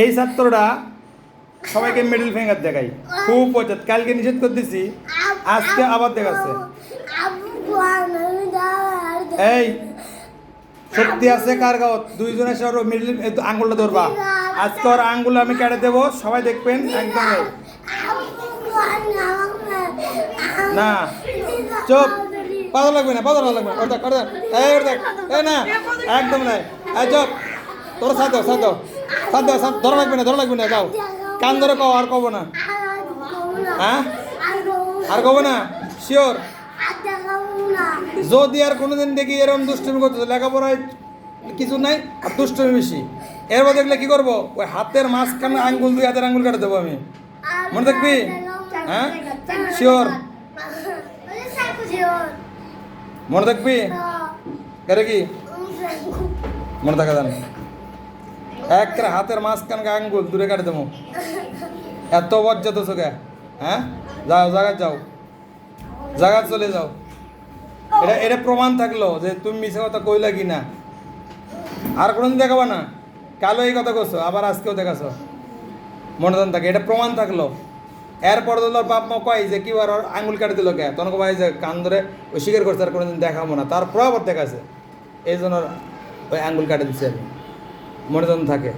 এই ছাত্রটা সবাইকে middle finger দেখাই। খুব পচত কালকে নিষেধ করে দিছি, আজকে আবার দেখাচ্ছে। এই সত্যি আছে কার গাও দুইজনের এসে ওর মিডল আঙ্গুলটা ধরবা। আজকে ওর আঙ্গুল আমি কেটে দেবো, সবাই দেখবেন একদম। না, চুপ। পাতা লাগবে না পাতা লাগবে না। ওর দেখ এই দেখ। এই না, একদম নাই। এই, চুপ। তোর সাথ সাথ সাথ দাও ধরা লাগবে না ধরা লাগবে না যাও। কান ধরে কও আর কব না। হ্যাঁ? আর কব না? শিওর যদি আর কোনোদিন দেখি এরকম দুষ্টুমি করতেছে লেখাপড়ায় কিছু নাই আর দুষ্টুমি বেশি এরপর দেখলে কি করব? ওই হাতের মাঝখানে আঙ্গুল দুই হাতের আঙ্গুল কাটে দেবো আমি। মনে থাকবি? হ্যাঁ? শিওর মনে থাকবি? কি? মনে থাকা জান এক হাতের মাঝখানে আঙ্গুল, দূরে কাটে দেবো। এত বজ্জাত চোখে। হ্যাঁ? যাও জায়গায় যাও। জায়গা চলে যাও। এটা এটা প্রমাণ থাকল যে তুমি মিশে কথা কইলা কি না আর কোনোদিন দেখাবা না। কালো এই কথা করছ আবার আজকেও দেখাছো। মনে দেন থাকে, এটা প্রমাণ থাকল। এরপর তো বাপ মা কয় যে কি বার ওর আঙুল কাটে দিল কে? তখন ভাই যে কান ধরে ওই স্বীকার করছে আর কোনোদিন দেখাবো না। তারপর আবার দেখাছে এই জন্য ওই আঙ্গুল কাটে দিচ্ছে আমি। মনে থাকে।